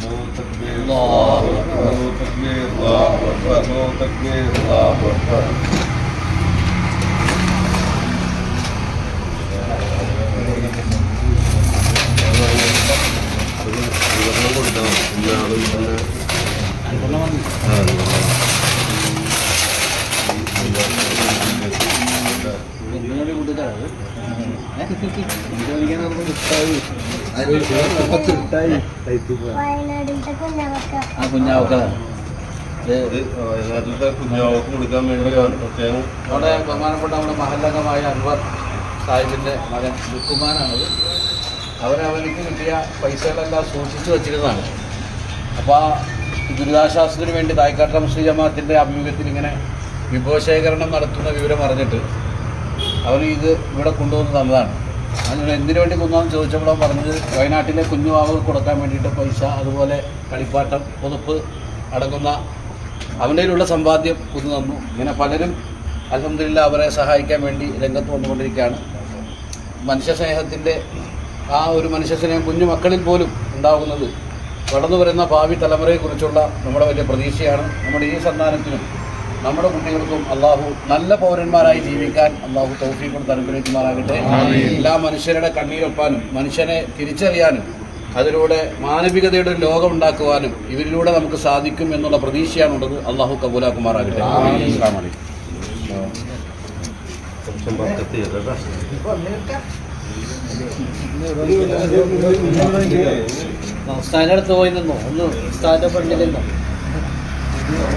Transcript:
الله تكبير الله تكبير الله أكبر الله تكبير الله أكبر വയനാടിന്റെ കുഞ്ഞവക്ക ആ കുഞ്ഞാവക്ക ഇത് വയനാട്ടിലത്തെ കുഞ്ഞാവക്ക് കൊടുക്കാൻ വേണ്ടി പ്രത്യേകം അവിടെ ബഹുമാനപ്പെട്ട നമ്മുടെ മഹല്ലംഗമായ അൻവർ സാഹിബിന്റെ മകൻ ലുക്കുമാനാണത് അവനവനിക്ക് കിട്ടിയ പൈസകളെല്ലാം സൂക്ഷിച്ചു വച്ചിരുന്നതാണ്. അപ്പോൾ ആ ദുരിതാശ്വാസത്തിന് വേണ്ടി തായ്ക്കാട്ടം ശ്രീ ജമാഅത്തിന്റെ ആഭിമുഖ്യത്തിൽ ഇങ്ങനെ വിഭവശേഖരണം നടത്തുന്ന വിവരം അറിഞ്ഞിട്ട് അവർ ഇത് ഇവിടെ കൊണ്ടുവന്ന് തന്നതാണ്. അതിന് എന്തിനു വേണ്ടി കൊണ്ടുവന്ന്? ചോദിച്ചപ്പോൾ പറഞ്ഞത് വയനാട്ടിലെ കുഞ്ഞുവാവ് കൊടുക്കാൻ വേണ്ടിയിട്ട് പൈസ അതുപോലെ കളിപ്പാട്ടം പുതുപ്പ് അടങ്ങുന്ന അവന്റെ സമ്പാദ്യം കൊണ്ടു തന്നു. ഇങ്ങനെ പലരും അലഹമില്ല അവരെ സഹായിക്കാൻ വേണ്ടി രംഗത്ത് വന്നുകൊണ്ടിരിക്കുകയാണ്. മനുഷ്യ സ്നേഹത്തിന്റെ ആ ഒരു മനുഷ്യ സ്നേഹം കുഞ്ഞു മക്കളിൽ പോലും ഉണ്ടാകുന്നത് കടന്നു വരുന്ന ഭാവി തലമുറയെക്കുറിച്ചുള്ള നമ്മുടെ വലിയ പ്രതീക്ഷയാണ്. നമ്മുടെ ഈ സന്താനത്തിനും നമ്മുടെ കുട്ടികൾക്കും അള്ളാഹു നല്ല പൗരന്മാരായി ജീവിക്കാൻ അള്ളാഹു തൗഫീഖ് കൊണ്ട് അനുഗ്രഹിക്കുമാറാകട്ടെ എല്ലാ മനുഷ്യരുടെ കണ്ണീരൊപ്പാനും മനുഷ്യനെ തിരിച്ചറിയാനും അതിലൂടെ മാനവികതയുടെ ഒരു ലോകം ഉണ്ടാക്കുവാനും ഇവരിലൂടെ നമുക്ക് സാധിക്കും എന്നുള്ള പ്രതീക്ഷയാണുള്ളത്. അള്ളാഹു കബൂലാക്കുമാറാകട്ടെ. അസ്സലാമു അലൈക്കും. ഉസ്താദിന്റെ അടുത്ത് പോയി നിന്നോ? ഒന്ന് ഉസ്താദിന്റെ പള്ളിയിൽ നിന്നോ?